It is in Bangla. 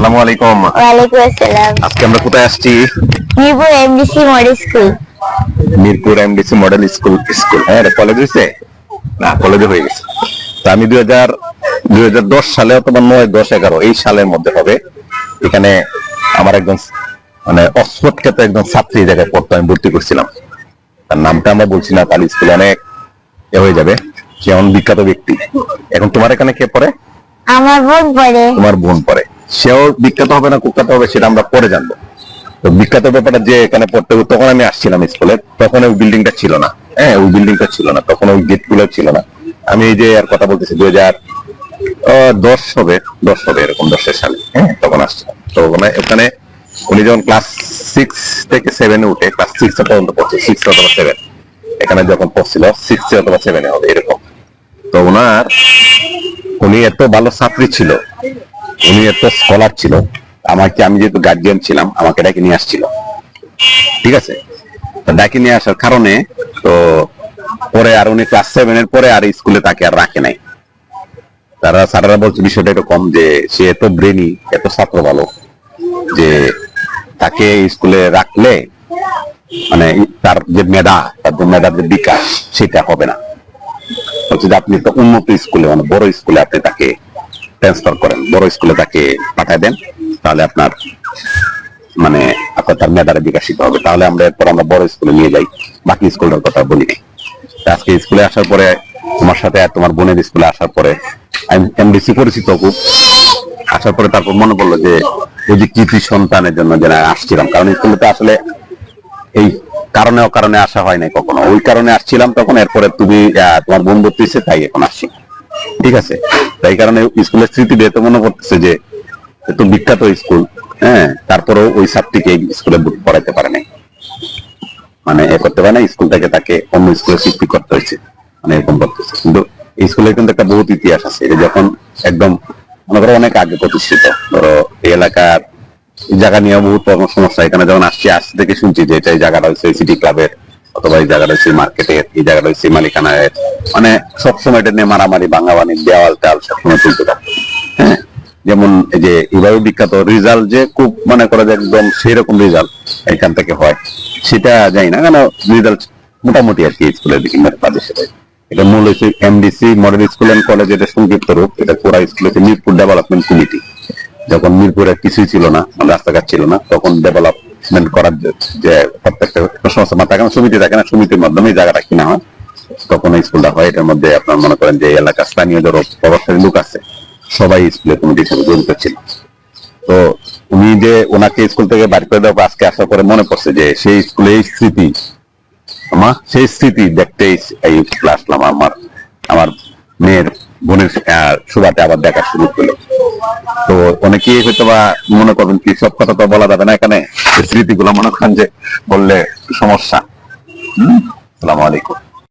আসসালামু আলাইকুম ওয়ালাইকুম আসসালাম। আজকে আমরা কোথায় আসছি? Mirpur MDC model school. Mirpur MDC model school school. হ্যাঁ এটা কলেজ হয়েছে? না কলেজে হয়ে গেছে। তো আমি দুই হাজার দুই হাজার দশ সালে অথবা নয় দশ এগারো এই সালের মধ্যে হবে। এখানে আমার একজন মানে অক্সফোর্ড খ্যাত একজন ছাত্রী জায়গায় পড়তো আমি ভর্তি করছিলাম। তার নামটা আমরা বলছি না তার স্কুলে অনেক এ হয়ে যাবে। সে এমন বিখ্যাত ব্যক্তি। এখন তোমার এখানে কে পড়ে? আমার বোন পড়ে। তোমার বোন পড়ে। সেও বিখ্যাত হবে না, কুখ্যাত হবে সেটা আমরা পরে জানব। তো বিখ্যাত ব্যাপারটা যে এখানে পড়তে তখন আমি আসছিলাম স্কুলে, তখন ওই বিল্ডিংটা ছিল না। হ্যাঁ ওই বিল্ডিংটা ছিল না, তখন ওই গেটগুলো ছিল না। আমি এই যে আর কথা বলতেছি দুই হাজার দশ হবে দশ হবে এরকম, দশের সালে হ্যাঁ তখন আসছিলাম। তো ওখানে ওখানে উনি যখন ক্লাস সিক্স থেকে সেভেনে উঠে ক্লাস সিক্স পর্যন্ত পড়ছে সিক্স অথবা সেভেন এখানে যখন পড়ছিল সিক্স অথবা সেভেনে হবে, এরকম। তো ওনার, উনি এত ভালো ছাত্রী ছিল উনি এত স্কলার ছিল। আমাকে, আমি যেহেতু গার্জিয়ান ছিলাম, আমাকে ডাকে নিয়ে আসছিল। ঠিক আছে? ডাকে নিয়ে আসার কারণে, তো পরে আর উনি ক্লাস সেভেন এর পরে আর স্কুলে তাকে আর রাখে নাই। তারা, স্যারেরা বলছে বিষয়টা এরকম যে সে এত ব্রেনি এত ছাত্র ভালো যে তাকে স্কুলে রাখলে মানে তার যে মেধা, তার যে মেধার যে বিকাশ, সেটা হবে না। বলছে যে আপনি একটা উন্নত স্কুলে মানে বড় স্কুলে আপনি তাকে ট্রান্সফার করেন। বড় স্কুলে তাকে পাঠায় দেন, তাহলে আপনার মানে আপনার তার মেধারে বিকাশিত হবে। তাহলে আমরা এরপর আমরা বড় স্কুলে নিয়ে যাই, বাকি স্কুলটার কথা বলি আজকে স্কুলে আসার পরে, তোমার সাথে তোমার বোনের স্কুলে আসার পরে, আমি এমডিসি পরিচিত খুব। আসার পরে তারপর মনে পড়ল যে ওই যে কৃতি সন্তানের জন্য যেন আসছিলাম। কারণ স্কুলে তো আসলে এই কারণে অকারণে আসা হয় নাই কখনো। ওই কারণে আসছিলাম তখন, এরপরে তুমি তোমার বোন হয়েছে তাই এখন আসছি। ঠিক আছে? তাই কারণে স্কুলের স্মৃতি দিয়ে তো মনে করতেছে যে, এত বিখ্যাত স্কুল হ্যাঁ? তারপরেও ওই ছাত্রীকে স্কুলে পড়াইতে পারে নাই মানে এ করতে পারে না স্কুল থেকে তাকে অন্য স্কুলে শিফট করতে হয়েছে। মানে এরকম করতেছে। কিন্তু এই স্কুলের কিন্তু একটা বহুত ইতিহাস আছে। যখন একদম, মনে করো অনেক আগে প্রতিষ্ঠিত। ধরো, এই এলাকার জায়গা নিয়ে বহুত সমস্যা এখানে যখন আসছি আজ থেকে শুনছি যে এটা এই জায়গাটা হচ্ছে সিটি ক্লাবের অথবা এই জায়গাটা হচ্ছে মার্কেটের এই জায়গাটা হচ্ছে মালিকানায়ের মানে সবসময় এটা নিয়ে মারামারি ভাঙাবানি দেওয়াল টাল সবসময় চলতে থাকতো হ্যাঁ? যেমন এই যে এভাবে বিখ্যাত রেজাল্ট যে খুব মনে করা যায় একদম সেই রকম রেজাল্ট এখান থেকে হয়। সেটা জানি না, কেন রেজাল্ট মোটামুটি আর কি স্কুলের দিকে তাদের সাথে এটা মূল হচ্ছে MDC model school and college এটা সংক্ষিপ্ত রূপ। এটা পুরা স্কুল হচ্ছে মিরপুর ডেভেলপমেন্ট কমিটি যখন মিরপুরে কিছুই ছিল না মানে রাস্তাঘাট ছিল না, তখন ডেভেলপমেন্ট করার যে- প্রত্যেকটা সংস্থা থাকে না সমিতি থাকে না, সমিতির মাধ্যমে জায়গাটা কিনা হয়। তখন স্কুলটা হয়, এটার মধ্যে আপনার মনে করেন যে এই এলাকার স্থানীয় যারা প্রভাবশালী লোক আছে, সবাই স্কুলের কমিটির সাথে জড়িত ছিল। তো উনি যে ওনাকে স্কুল থেকে বাড়ি করে দেওয়া আজকে আসার পরে মনে পড়ছে যে সেই স্কুলে এই স্মৃতি আমার সেই স্মৃতি দেখতে এই- আসলাম আমার আমার মেয়ের বোনের সুবাতে আবার দেখা শুরু করল তো অনেকেই হয়তো বা মনে করবেন কি, সব কথা তো বলা যাবে না এখানে। স্মৃতিগুলো মনে করেন যে বললে সমস্যা। হম? সালাম আলাইকুম।